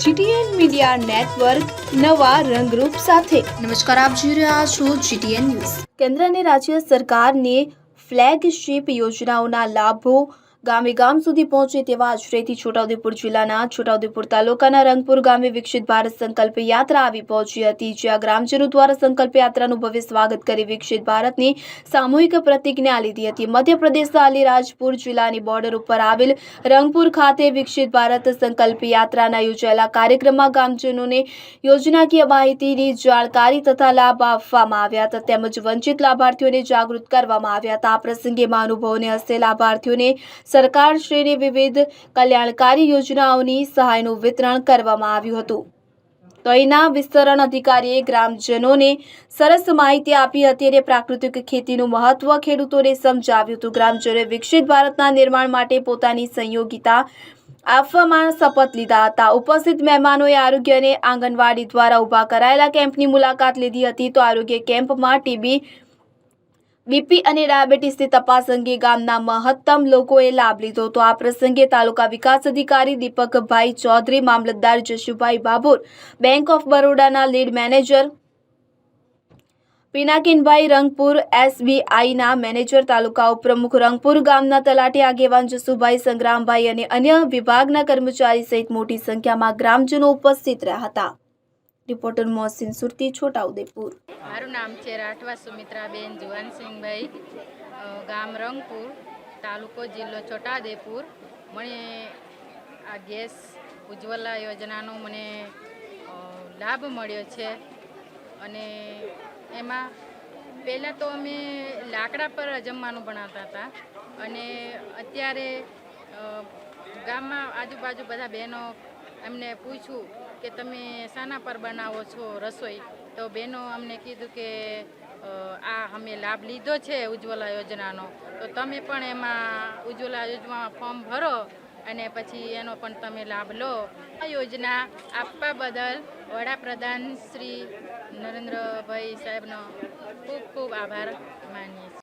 GTN media network નવા રંગરૂપ સાથે. નમસ્કાર આપ જોઈ રહ્યા છો જીટીએન ન્યૂઝ. કેન્દ્ર અને રાજ્ય સરકારની ફ્લેગશિપ યોજનાઓના લાભો ગામે ગામ સુધી પહોંચે તેવા આશ્રયથી છોટાઉદેપુર જિલ્લાના છોટાઉદેપુર તાલુકાના રંગપુર ગામે વિકસિત ભારત સંકલ્પ યાત્રા આવી પહોંચી હતી, જ્યાં ગ્રામજનો દ્વારા સંકલ્પ યાત્રાનું ભવ્ય સ્વાગત કરી વિકસિત ભારતની સામૂહિક પ્રતિજ્ઞા લીધી હતી. મધ્યપ્રદેશના અલીરાજપુર જિલ્લાની બોર્ડર ઉપર આવેલ રંગપુર ખાતે વિકસિત ભારત સંકલ્પ યાત્રાના યોજાયેલા કાર્યક્રમમાં ગામજનોને યોજનાકીય માહિતીની જાણકારી તથા લાભ આપવામાં આવ્યા હતા. તેમજ વંચિત લાભાર્થીઓને જાગૃત કરવામાં આવ્યા હતા. આ પ્રસંગે મહાનુભાવોને હસ્તે લાભાર્થીઓને સરકારશ્રીની વિવિધ કલ્યાણકારી યોજનાઓની સહાયનું વિતરણ કરવામાં આવ્યું હતું. તો અહીંના વિસ્તરણ અધિકારીએ ગ્રામજનોને સરસ માહિતી આપી હતી અને પ્રાકૃતિક ખેતીનું મહત્વ ખેડૂતોને સમજાવ્યું હતું. ગ્રામજનોએ વિકસિત ભારતના નિર્માણ માટે પોતાની સંયોગિતા આપવામાં શપથ લીધા હતા. ઉપસ્થિત મહેમાનોએ આરોગ્ય અને આંગણવાડી દ્વારા ઊભા કરાયેલા કેમ્પની મુલાકાત લીધી હતી. તો આરોગ્ય કેમ્પમાં ટીબી બીપી અને ડાયાબિટીસની તપાસ અંગે ગામના મહત્તમ લોકોએ લાભ લીધો હતો. આ પ્રસંગે તાલુકા વિકાસ અધિકારી દીપકભાઈ ચૌધરી, મામલતદાર જશુભાઈ બાબોર, બેંક ઓફ બરોડાના લીડ મેનેજર પિનાકિનભાઈ રંગપુર, એસબીઆઈના મેનેજર, તાલુકા ઉપપ્રમુખ રંગપુર, ગામના તલાટી આગેવાન જસુભાઈ સંગ્રામભાઈ અને અન્ય વિભાગના કર્મચારી સહિત મોટી સંખ્યામાં ગ્રામજનો ઉપસ્થિત રહ્યા હતા. રિપોર્ટર મોહસિન સુરતી, છોટાઉદેપુર. મારું નામ છે રાઠવા સુમિત્રાબેન જુવાનસિંહભાઈ ગામ રંગપુર, તાલુકો જિલ્લો છોટાદેપુર મને આ ગેસ ઉજ્જવલા યોજનાનો મને લાભ મળ્યો છે અને એમાં પહેલાં તો અમે લાકડા પર જમવાનું બનાવતા હતા અને અત્યારે ગામમાં આજુબાજુ બધા બહેનો એમને પૂછ્યું કે તમે શાના પર બનાવો છો રસોઈ? તો બહેનો અમને કીધું કે આ અમે લાભ લીધો છે ઉજ્જવલા યોજનાનો. તો તમે પણ એમાં ઉજ્જવલા યોજના ફોર્મ ભરો અને પછી એનો પણ તમે લાભ લો. આ યોજના આપવા બદલ વડાપ્રધાન શ્રી નરેન્દ્રભાઈ સાહેબનો ખૂબ ખૂબ આભાર માનીએ છીએ.